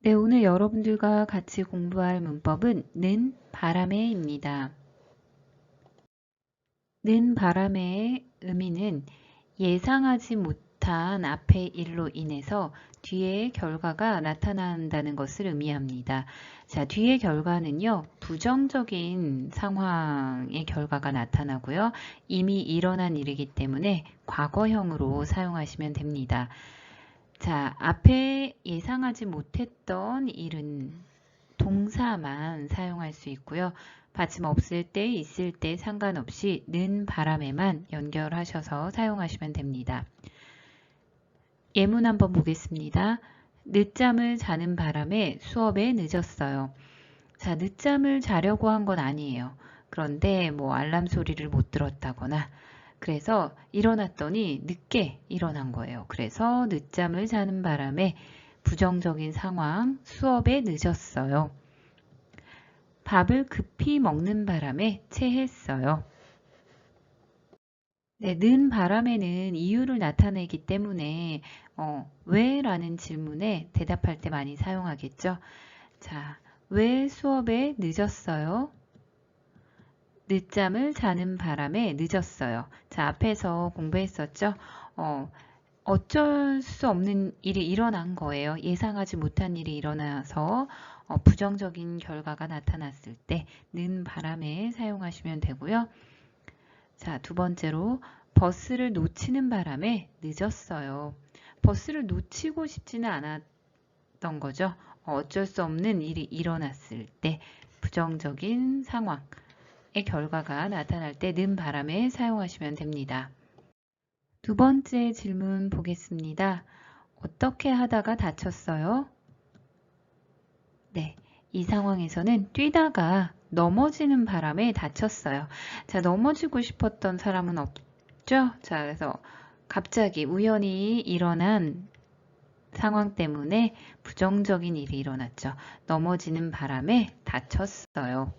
네, 오늘 여러분들과 같이 공부할 문법은 는 바람에입니다. 는 바람의 의미는 예상하지 못한 앞의 일로 인해서 뒤의 결과가 나타난다는 것을 의미합니다. 자, 뒤의 결과는요, 부정적인 상황의 결과가 나타나고요. 이미 일어난 일이기 때문에 과거형으로 사용하시면 됩니다. 자, 앞에 예상하지 못했던 일은 동사만 사용할 수 있고요. 받침 없을 때, 있을 때 상관없이 는 바람에만 연결하셔서 사용하시면 됩니다. 예문 한번 보겠습니다. 늦잠을 자는 바람에 수업에 늦었어요. 자, 늦잠을 자려고 한 건 아니에요. 그런데 뭐 알람 소리를 못 들었다거나 그래서 일어났더니 늦게 일어난 거예요. 그래서 늦잠을 자는 바람에 부정적인 상황, 수업에 늦었어요. 밥을 급히 먹는 바람에 체했어요. 네, 는 바람에는 이유를 나타내기 때문에 어, 왜? 라는 질문에 대답할 때 많이 사용하겠죠. 자, 왜 수업에 늦었어요? 늦잠을 자는 바람에 늦었어요. 자, 앞에서 공부했었죠? 어, 어쩔 수 없는 일이 일어난 거예요. 예상하지 못한 일이 일어나서 어, 부정적인 결과가 나타났을 때 는 바람에 사용하시면 되고요. 자, 두 번째로 버스를 놓치는 바람에 늦었어요. 버스를 놓치고 싶지는 않았던 거죠. 어쩔 수 없는 일이 일어났을 때 부정적인 상황. 결과가 나타날 때 는 바람에 사용하시면 됩니다. 두 번째 질문 보겠습니다. 어떻게 하다가 다쳤어요? 네, 이 상황에서는 뛰다가 넘어지는 바람에 다쳤어요. 자, 넘어지고 싶었던 사람은 없죠? 자, 그래서 갑자기 우연히 일어난 상황 때문에 부정적인 일이 일어났죠. 넘어지는 바람에 다쳤어요.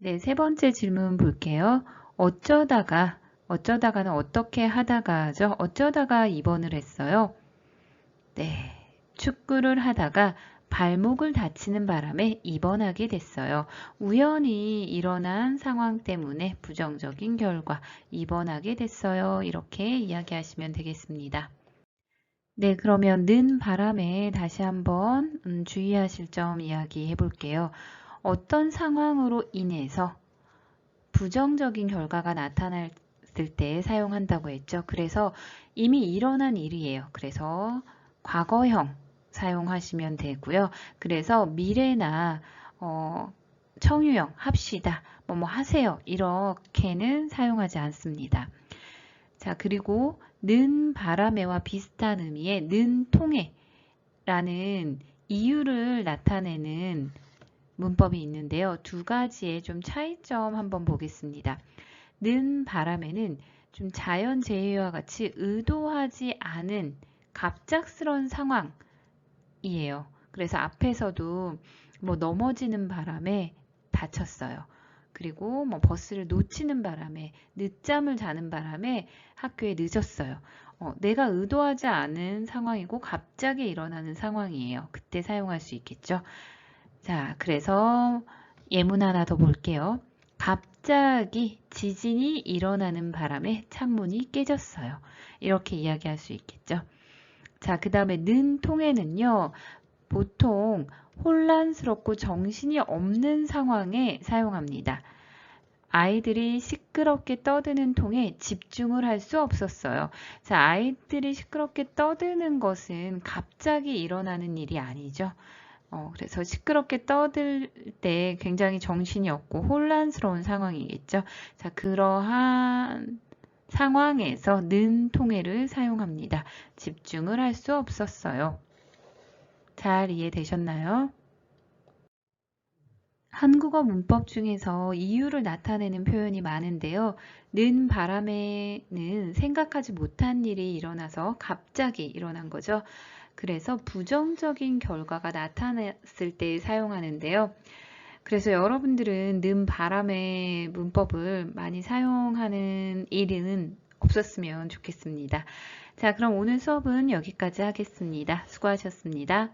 네, 세 번째 질문 볼게요. 어쩌다가, 어쩌다가는 어떻게 하다가죠? 어쩌다가 입원을 했어요? 네, 축구를 하다가 발목을 다치는 바람에 입원하게 됐어요. 우연히 일어난 상황 때문에 부정적인 결과 입원하게 됐어요. 이렇게 이야기하시면 되겠습니다. 네, 그러면 는 바람에 다시 한번 음, 주의하실 점 이야기해 볼게요. 어떤 상황으로 인해서 부정적인 결과가 나타났을 때 사용한다고 했죠. 그래서 이미 일어난 일이에요. 그래서 과거형 사용하시면 되고요. 그래서 미래나 어, 청유형 합시다, 뭐 뭐 하세요 이렇게는 사용하지 않습니다. 자 그리고 는 바람에와 비슷한 의미의 는 통해 라는 이유를 나타내는 문법이 있는데요. 두 가지의 좀 차이점 한번 보겠습니다. 는 바람에는 좀 자연 재해와 같이 의도하지 않은 갑작스러운 상황이에요. 그래서 앞에서도 뭐 넘어지는 바람에 다쳤어요. 그리고 뭐 버스를 놓치는 바람에 늦잠을 자는 바람에 학교에 늦었어요. 어, 내가 의도하지 않은 상황이고 갑자기 일어나는 상황이에요. 그때 사용할 수 있겠죠. 자, 그래서 예문 하나 더 볼게요. 갑자기 지진이 일어나는 바람에 창문이 깨졌어요. 이렇게 이야기할 수 있겠죠. 자, 그 다음에 는 통에는요. 보통 혼란스럽고 정신이 없는 상황에 사용합니다. 아이들이 시끄럽게 떠드는 통에 집중을 할 수 없었어요. 자, 아이들이 시끄럽게 떠드는 것은 갑자기 일어나는 일이 아니죠. 어, 그래서 시끄럽게 떠들 때 굉장히 정신이 없고 혼란스러운 상황이겠죠. 자, 그러한 상황에서 는 통해를 사용합니다. 집중을 할 수 없었어요. 잘 이해되셨나요? 한국어 문법 중에서 이유를 나타내는 표현이 많은데요. 는 바람에는 생각하지 못한 일이 일어나서 갑자기 일어난 거죠. 그래서 부정적인 결과가 나타났을 때 사용하는데요. 그래서 여러분들은 는 바람의 문법을 많이 사용하는 일은 없었으면 좋겠습니다. 자, 그럼 오늘 수업은 여기까지 하겠습니다. 수고하셨습니다.